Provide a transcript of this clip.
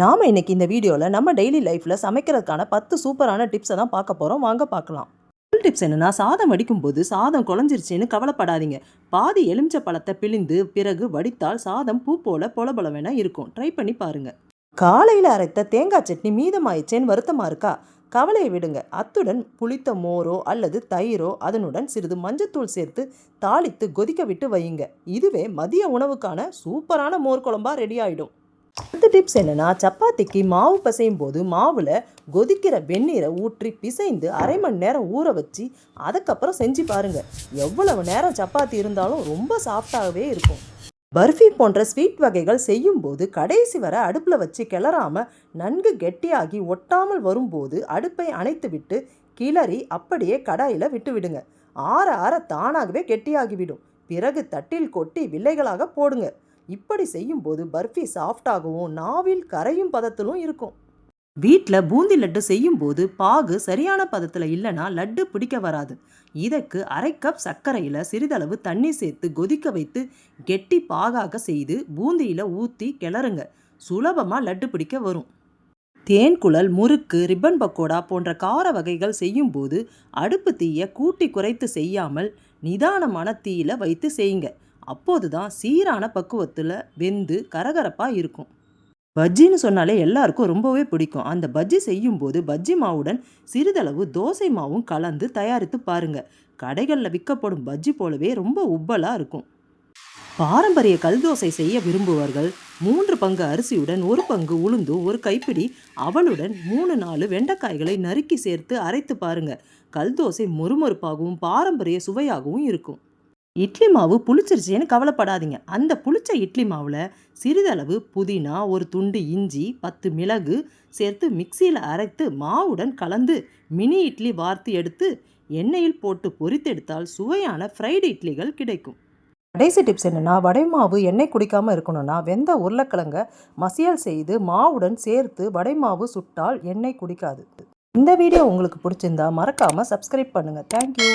நாம் இன்னைக்கு இந்த வீடியோவில் நம்ம டெய்லி லைஃப்பில் சமைக்கிறதுக்கான பத்து சூப்பரான டிப்ஸை தான் பார்க்க போகிறோம் வாங்க பார்க்கலாம். முதல் டிப்ஸ் என்னென்னா சாதம் வடிக்கும்போது சாதம் குழஞ்சிருச்சுன்னு கவலைப்படாதீங்க. பாதி எலுமிச்ச பழத்தை பிழிந்து பிறகு வடித்தால் சாதம் பூ போல பொலபொலவென இருக்கும். ட்ரை பண்ணி பாருங்கள் காலையில் அரைத்த தேங்காய் சட்னி மீதமாயிச்சேன்னு வருத்தமாக இருக்கா? கவலையை விடுங்க. அத்துடன் புளித்த மோரோ அல்லது தயிரோ அதனுடன் சிறிது மஞ்சத்தூள் சேர்த்து தாளித்து கொதிக்க விட்டு வையுங்க. இதுவே மதிய உணவுக்கான சூப்பரான மோர் குழம்பா ரெடி ஆகிடும் அடுத்த டிப்ஸ் என்னன்னா சப்பாத்திக்கு மாவு பிசையும் போது மாவில் கொதிக்கிற வெந்நீரை ஊற்றி பிசைந்து அரை மணி நேரம் ஊற வச்சு அதுக்கப்புறம் செஞ்சு பாருங்கள் எவ்வளவு நேரம் சப்பாத்தி இருந்தாலும் ரொம்ப சாஃப்டாகவே இருக்கும். பர்ஃபி போன்ற ஸ்வீட் வகைகள் செய்யும்போது கடைசி வரை அடுப்பில் வச்சு கிளறாமல் நன்கு கெட்டியாகி ஒட்டாமல் வரும்போது அடுப்பை அணைத்து விட்டு கிளறி அப்படியே கடாயில் விட்டுவிடுங்க ஆற ஆற தானாகவே கெட்டியாகிவிடும் பிறகு தட்டில் கொட்டி வில்லைகளாக போடுங்க. இப்படி செய்யும்போது பர்ஃபி சாஃப்டாகவும் நாவில் கரையும் பதத்திலும் இருக்கும். வீட்டில் பூந்தி லட்டு செய்யும்போது பாகு சரியான பதத்தில் இல்லைன்னா லட்டு பிடிக்க வராது. இதற்கு அரை கப் சர்க்கரையில் சிறிதளவு தண்ணி சேர்த்து கொதிக்க வைத்து கெட்டி பாகாக செய்து பூந்தியில் ஊற்றி கிளறுங்க. சுலபமாக லட்டு பிடிக்க வரும். தேன்குழல் முறுக்கு ரிப்பன் பக்கோடா போன்ற கார வகைகள் செய்யும்போது அடுப்பு தீயை கூட்டி குறைத்து செய்யாமல் நிதானமான தீயில வைத்து செய்யுங்க. அப்போது தான் சீரான பக்குவத்தில் வெந்து கரகரப்பாக இருக்கும். பஜ்ஜின்னு சொன்னாலே எல்லாருக்கும் ரொம்பவே பிடிக்கும். அந்த பஜ்ஜி செய்யும்போது பஜ்ஜி மாவுடன் சிறிதளவு தோசை மாவும் கலந்து தயாரித்து பாருங்கள் கடைகளில் விற்கப்படும் பஜ்ஜி போலவே ரொம்ப உப்பலாக இருக்கும். பாரம்பரிய கல் தோசை செய்ய விரும்புவர்கள் மூன்று பங்கு அரிசியுடன் ஒரு பங்கு உளுந்து ஒரு கைப்பிடி அவளுடன் மூணு நாலு வெண்டைக்காய்களை நறுக்கி சேர்த்து அரைத்து பாருங்க. கல் தோசை மொறுமொறுப்பாகவும் பாரம்பரிய சுவையாகவும் இருக்கும். இட்லி மாவு புளிச்சிருச்சேன்னு கவலைப்படாதீங்க. அந்த புளிச்ச இட்லி மாவில் சிறிதளவு புதினா ஒரு துண்டு இஞ்சி பத்து மிளகு சேர்த்து மிக்சியில் அரைத்து மாவுடன் கலந்து மினி இட்லி வார்த்து எடுத்து எண்ணெயில் போட்டு பொரித்தெடுத்தால் சுவையான ஃப்ரைடு இட்லிகள் கிடைக்கும். கடைசி டிப்ஸ் என்னென்னா வடை மாவு எண்ணெய் குடிக்காமல் இருக்கணும்னா வெந்த உருளைக்கிழங்க மசியல் செய்து மாவுடன் சேர்த்து வடை மாவு சுட்டால் எண்ணெய் குடிக்காது. இந்த வீடியோ உங்களுக்கு பிடிச்சிருந்தா மறக்காமல் சப்ஸ்கிரைப் பண்ணுங்கள் தேங்க்யூ